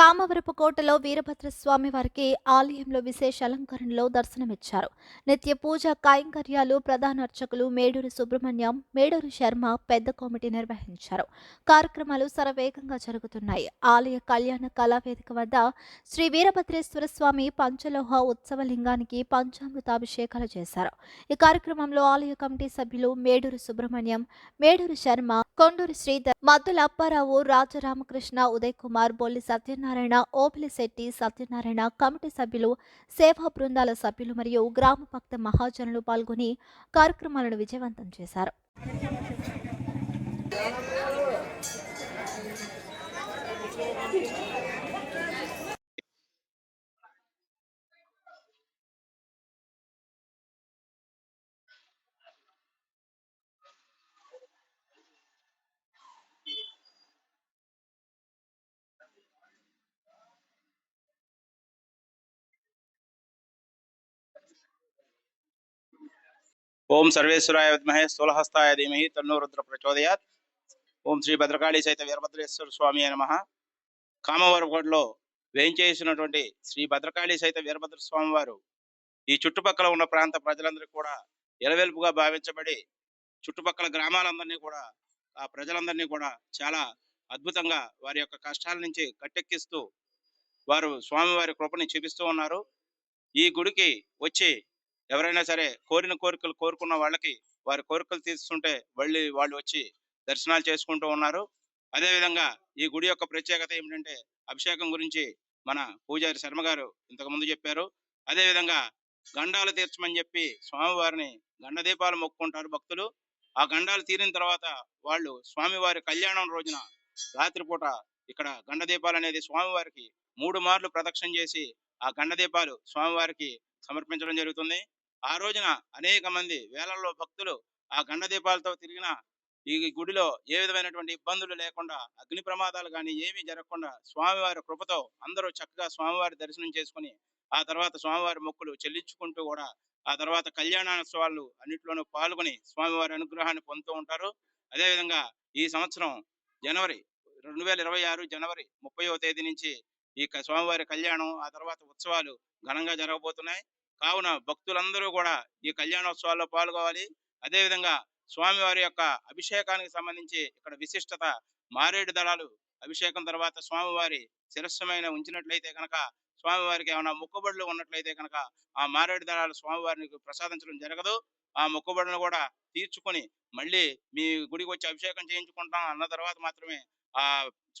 కామవరపు కోటలో వీరభద్రస్వామి వారికి ఆలయంలో విశేష అలంకరణలో దర్శనమిచ్చారు. నిత్య పూజ కైంకర్యాలు ప్రధాన అర్చకులు మేడూరు సుబ్రహ్మణ్యం మేడూరు శర్మ పెద్ద కమిటీ నిర్వహించారు. కార్యక్రమాలు శరవేగంగా జరుగుతున్నాయి. ఆలయ కళ్యాణ కళావేదిక వద్ద శ్రీ వీరభద్రేశ్వర స్వామి పంచలోహ ఉత్సవ లింగానికి పంచామృతాభిషేకాలు చేశారు. ఈ కార్యక్రమంలో ఆలయ కమిటీ సభ్యులు మేడూరు సుబ్రహ్మణ్యం మేడూరు శర్మ కొండూరి శ్రీధర్ మద్దుల అప్పారావు రాజరామకృష్ణ ఉదయ్ కుమార్ బొల్లి సత్యనారాయణ ఓపిలిశెట్టి సత్యనారాయణ కమిటీ సభ్యులు సేవా బృందాల సభ్యులు మరియు గ్రామ భక్త మహాజనులు పాల్గొని కార్యక్రమాలను విజయవంతం చేశారు. ఓం సర్వేశ్వరాయ విద్మహే స్థూలహస్తాయ ధీమహి తన్నూరుద్ర ప్రచోదయాత్ ఓం శ్రీ భద్రకాళి సైత వీరభద్రేశ్వర స్వామి నమ కామవరగోడలో వేయించేసినటువంటి శ్రీ భద్రకాళి సైత వీరభద్ర స్వామి వారు ఈ చుట్టుపక్కల ఉన్న ప్రాంత ప్రజలందరికీ కూడా ఎలవెల్పుగా భావించబడి చుట్టుపక్కల గ్రామాలందరినీ కూడా ఆ ప్రజలందరినీ కూడా చాలా అద్భుతంగా వారి యొక్క కష్టాల నుంచి కట్టెక్కిస్తూ వారు స్వామివారి కృపని చూపిస్తూ ఉన్నారు. ఈ గుడికి వచ్చి ఎవరైనా సరే కోరిన కోరికలు కోరుకున్న వాళ్ళకి వారి కోరికలు తీర్చుంటే మళ్ళీ వాళ్ళు వచ్చి దర్శనాలు చేసుకుంటూ ఉన్నారు. అదేవిధంగా ఈ గుడి యొక్క ప్రత్యేకత ఏమిటంటే అభిషేకం గురించి మన పూజారి శర్మ గారు ఇంతకు ముందు చెప్పారు. అదేవిధంగా గండాలు తీర్చమని చెప్పి స్వామివారిని గండ దీపాలు భక్తులు. ఆ గండాలు తీరిన తర్వాత వాళ్ళు స్వామివారి కళ్యాణం రోజున రాత్రిపూట ఇక్కడ గండ దీపాలు అనేది స్వామివారికి మూడు మార్లు ప్రదక్షిణ చేసి ఆ గండ దీపాలు స్వామివారికి సమర్పించడం జరుగుతుంది. ఆ రోజున అనేక మంది వేలల్లో భక్తులు ఆ గండ దీపాలతో తిరిగిన ఈ గుడిలో ఏ విధమైనటువంటి ఇబ్బందులు లేకుండా అగ్ని ప్రమాదాలు కానీ ఏమీ జరగకుండా స్వామివారి కృపతో అందరూ చక్కగా స్వామివారి దర్శనం చేసుకుని ఆ తర్వాత స్వామివారి మొక్కులు చెల్లించుకుంటూ కూడా ఆ తర్వాత కళ్యాణోత్సవాలు అన్నింటిలోనూ పాల్గొని స్వామివారి అనుగ్రహాన్ని పొందుతూ ఉంటారు. అదేవిధంగా ఈ సంవత్సరం జనవరి రెండు వేల ఇరవై ఆరు జనవరి ముప్పయో తేదీ నుంచి ఈ స్వామివారి కళ్యాణం ఆ తర్వాత ఉత్సవాలు ఘనంగా జరగబోతున్నాయి. కావున భక్తులందరూ కూడా ఈ కళ్యాణోత్సవాల్లో పాల్గొవాలి. అదేవిధంగా స్వామివారి యొక్క అభిషేకానికి సంబంధించి ఇక్కడ విశిష్టత మారేడు దళాలు అభిషేకం తర్వాత స్వామివారి శిరస్సమైన ఉంచినట్లయితే కనుక స్వామివారికి ఏమైనా మొక్కుబడులు ఉన్నట్లయితే కనుక ఆ మారేడు దళాలు స్వామివారిని ప్రసాదించడం జరగదు. ఆ మొక్కుబడులను కూడా తీర్చుకొని మళ్ళీ మీ గుడికి వచ్చి అభిషేకం చేయించుకుంటాం అన్న తర్వాత మాత్రమే ఆ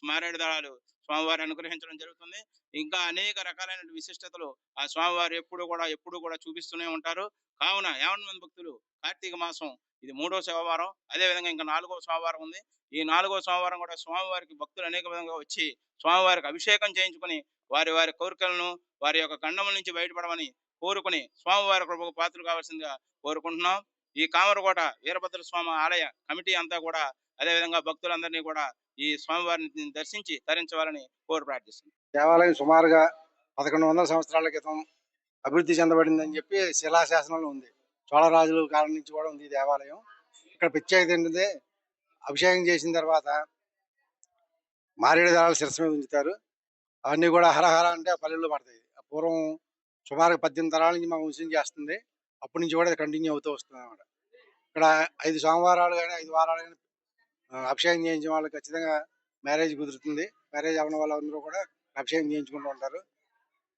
మారేడు దళాలు స్వామివారి అనుగ్రహించడం జరుగుతుంది. ఇంకా అనేక రకాలైన విశిష్టతలు ఆ స్వామివారు ఎప్పుడు కూడా ఎప్పుడు కూడా చూపిస్తూనే ఉంటారు. కావున యావన్ మంది భక్తులు కార్తీక మాసం ఇది మూడో సోమవారం అదే విధంగా ఇంకా నాలుగో సోమవారం ఉంది. ఈ నాలుగో సోమవారం కూడా స్వామివారికి భక్తులు అనేక విధంగా వచ్చి స్వామివారికి అభిషేకం చేయించుకొని వారి వారి కోరికలను వారి యొక్క గండముల నుంచి బయటపడమని కోరుకుని స్వామివారి కృపకు పాత్రలు కావాల్సిందిగా కోరుకుంటున్నాం. ఈ కామరకోట వీరభద్ర స్వామి ఆలయ కమిటీ అంతా కూడా అదే విధంగా భక్తులందరినీ కూడా ఈ స్వామివారిని దర్శించి తరించవాలని కోరి ప్రార్థిస్తుంది దేవాలయం సుమారుగా పదకొండు వందల సంవత్సరాల క్రితం అభివృద్ధి చెందబడిందని చెప్పి శిలాశాసనంలో ఉంది. చోళరాజుల కాలం నుంచి కూడా ఉంది ఈ దేవాలయం. ఇక్కడ ప్రత్యేకత ఏంటంటే అభిషేకం చేసిన తర్వాత మారేడు దళాలు శిరస్సు మీద ఉంచుతారు. అవన్నీ కూడా హరహర అంటే పల్లెల్లో పడతాయి. పూర్వం సుమారుగా పద్దెనిమిది తరాల నుంచి మా వంశం చేస్తుంది. అప్పటి నుంచి కూడా కంటిన్యూ అవుతూ వస్తుంది అనమాట ఇక్కడ ఐదు సోమవారాలు కానీ ఐదు వారాలు కానీ అభిషేకం చేయించిన వాళ్ళకి ఖచ్చితంగా మ్యారేజ్ కుదురుతుంది. మ్యారేజ్ అవ్వడం వాళ్ళందరూ కూడా అభిషేకం చేయించుకుంటూ ఉంటారు.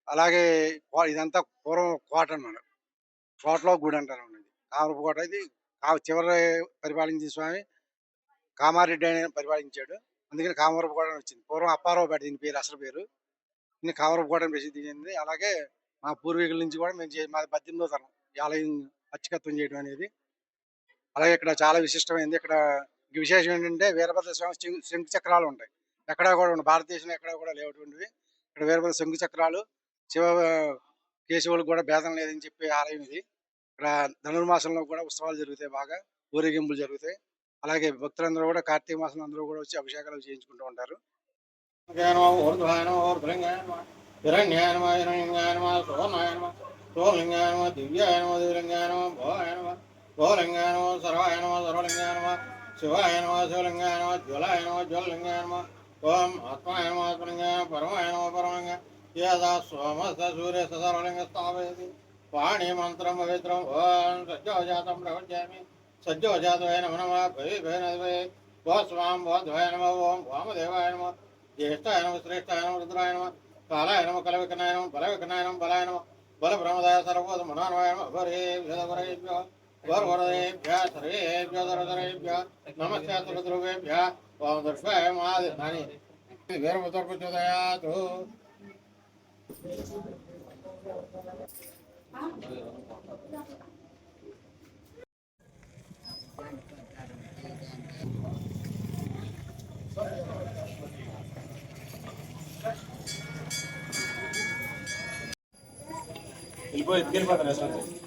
అలాగే కో- ఇదంతా పూర్వం కోట అన్నమాట. కోటలో గుడి అంటారు ఇది కామరపు కోట. ఇది చివరి పరిపాలించిన స్వామి. కామారెడ్డి అని పరిపాలించాడు. అందుకని కామరపు కోట అని వచ్చింది. పూర్వం అప్పారావు పేట దీని పేరు అసలు పేరు. దీన్ని కామరపు కోట అని ప్రసిద్ధి చెందింది. అలాగే మా పూర్వీకుల నుంచి కూడా మేము చే- మాది పద్దెనిమిదో తరం ఈ ఆలయం అర్చకత్వం చేయడం అనేది. అలాగే ఇక్కడ చాలా విశిష్టమైంది. ఇక్కడ విశేషం ఏంటంటే వీరభద్ర స్వామి శంకు- చక్రాలు ఉంటాయి. ఎక్కడా కూడా ఉండవు. భారతదేశంలో ఎక్కడా కూడా లేవటువంటివి. ఇక్కడ వీరభద్ర శంకు చక్రాలు శివ కేశవులకు కూడా భేదం లేదని చెప్పే ఆలయం ఇది. ఇక్కడ ధనుర్మాసంలో కూడా ఉత్సవాలు జరుగుతాయి బాగా. ఊరేగింపులు జరుగుతాయి. అలాగే భక్తులందరూ కూడా కార్తీక మాసంలో అందరూ కూడా వచ్చి అభిషేకాలు చేయించుకుంటూ ఉంటారు. హిరణ్యానమ హిరణ్యానమ సోనాయనమ సర్వాయనమ దివ్యాయనమ శివాయ నమ శివలింగాయ నమ జ్వలాయ నమ జ్వలలింగాయ నమ ఓం ఆత్మాయ నమ ఆత్మలింగ పరమాయ నమ పరమంగ యదా సోమస్త సూర్య సర్వలింగ స్థాపయతి. వాణి మంత్రం పవిత్రం. ఓం సజ్జోజాతం ప్రవచ్యామి సజ్జోజాతవై నమ నమ. భవి భయ నదే ఓ స్వాం ఓ నమ. ఓం వామదేవాయ నమ. జ్యేష్ఠాయ నమ. శ్రేష్ఠాయ నమ. రుద్రాయ నమ. కాలాయ నమ. కలవికనాయ నమ. బలవికనాయ నమ. బలాయ నమ. బల బ్రహ్మదాయ సర్వోద మనోన్వయ నమ వరే విధవరేభ్యో గౌరవరేభ్య సర్వేభ్య దరదరేభ్య నమస్తే తులధ్రువేభ్య ఓం దర్శయ మాది నాని వీరభద్రప్రచోదయాతు వెళ్ళిపోయి వెళ్ళిపోతాను